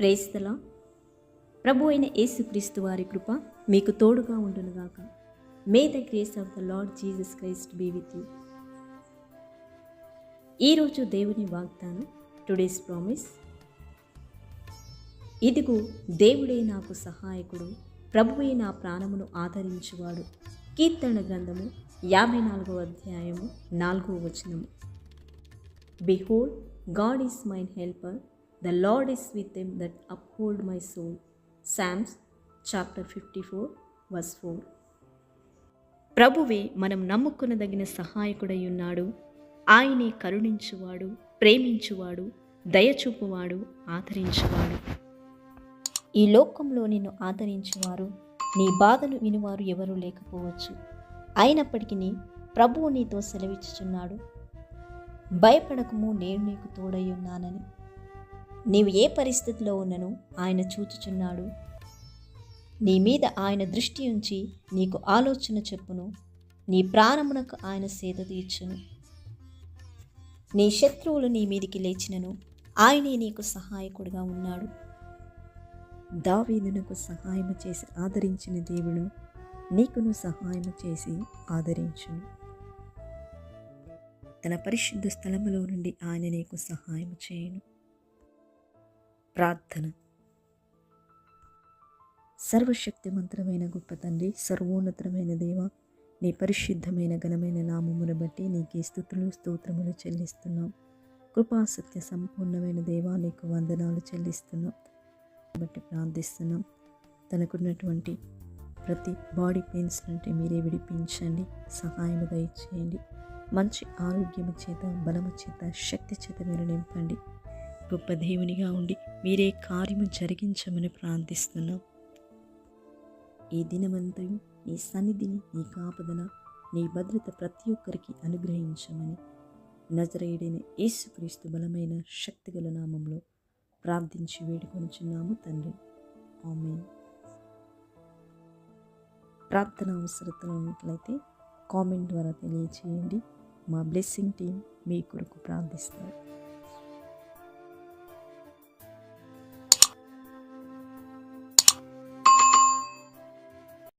ప్రేస్తలా ప్రభు అయిన యేసుక్రీస్తు వారి కృప మీకు తోడుగా ఉండునుగాక may the grace of the Lord Jesus Christ be with you ఈరోజు దేవుని వాగ్దానం టుడేస్ ప్రామిస్ ఇదిగో దేవుడే నాకు సహాయకుడు ప్రభువే నా ప్రాణమును ఆదరించువాడు. కీర్తన గ్రంథము యాభై నాలుగవ అధ్యాయము నాలుగవ వచనము. Behold God is mine helper the Lord is with them that uphold my soul psalms chapter fifty four verse four ప్రభువే మనం నమ్ముకునదగిన సహాయకుడై ఉన్నాడు. ఆయనే కరుణించువాడు ప్రేమించువాడు దయచూపువాడు ఆదరించువాడు. ఈ లోకంలో నిన్ను ఆదరించేవారు నీ బాధను వినువారు ఎవరూ లేకపోవచ్చు. అయినప్పటికీ ప్రభువు నీతో సెలవిచ్చుచున్నాడు. భయపడకము నేను నీకు తోడై ఉన్నానని. నీవు ఏ పరిస్థితిలో ఉన్నను ఆయన చూచుచున్నాడు. నీ మీద ఆయన దృష్టి ఉంచి నీకు ఆలోచన చెప్పును. నీ ప్రాణమునకు ఆయన సేద తీర్చును. నీ శత్రువులు నీ మీదికి లేచినను. ఆయనే నీకు సహాయకుడిగా ఉన్నాడు. దావీదునకు సహాయము చేసి ఆదరించిన దేవుడు నీకును సహాయము చేసి ఆదరించును. తన పరిశుద్ధ స్థలములో నుండి ఆయన నీకు సహాయం చేయను. ప్రార్థన. సర్వశక్తిమంతరమైన గొప్ప తండ్రి సర్వోన్నతమైన దేవ నీ పరిశుద్ధమైన ఘనమైన నామమును బట్టి నీకే స్థుతులు స్తోత్రములు చెల్లిస్తున్నాం. కృపా సత్య సంపూర్ణమైన దేవా నీకు వందనాలు చెల్లిస్తున్నాం. బట్టి ప్రార్థిస్తున్నాం. తనకున్నటువంటి ప్రతి బాడీ పెయిన్స్ నుండి మీరే విడిపించండి సహాయం దయచేయండి. మంచి ఆరోగ్యము చేత బలము చేత శక్తి చేత మీరు నింపండి. గొప్ప దేవునిగా ఉండి మీరే కార్యము జరిగించమని ప్రార్థిస్తున్నాం. ఈ దినమంతయు నీ సన్నిధిని నీ కాపదన నీ భద్రత ప్రతి ఒక్కరికి అనుగ్రహించమని నజరేయుడైన యేసుక్రీస్తు బలమైన శక్తిగల నామంలో ప్రార్థించి వేడుకొనుచున్నాము తండ్రి. ఆమె ప్రార్థన అవసరతలు ఉన్నట్లయితే కామెంట్ ద్వారా తెలియచేయండి. మా బ్లెస్సింగ్ టీం మీ కొరకు ప్రార్థిస్తారు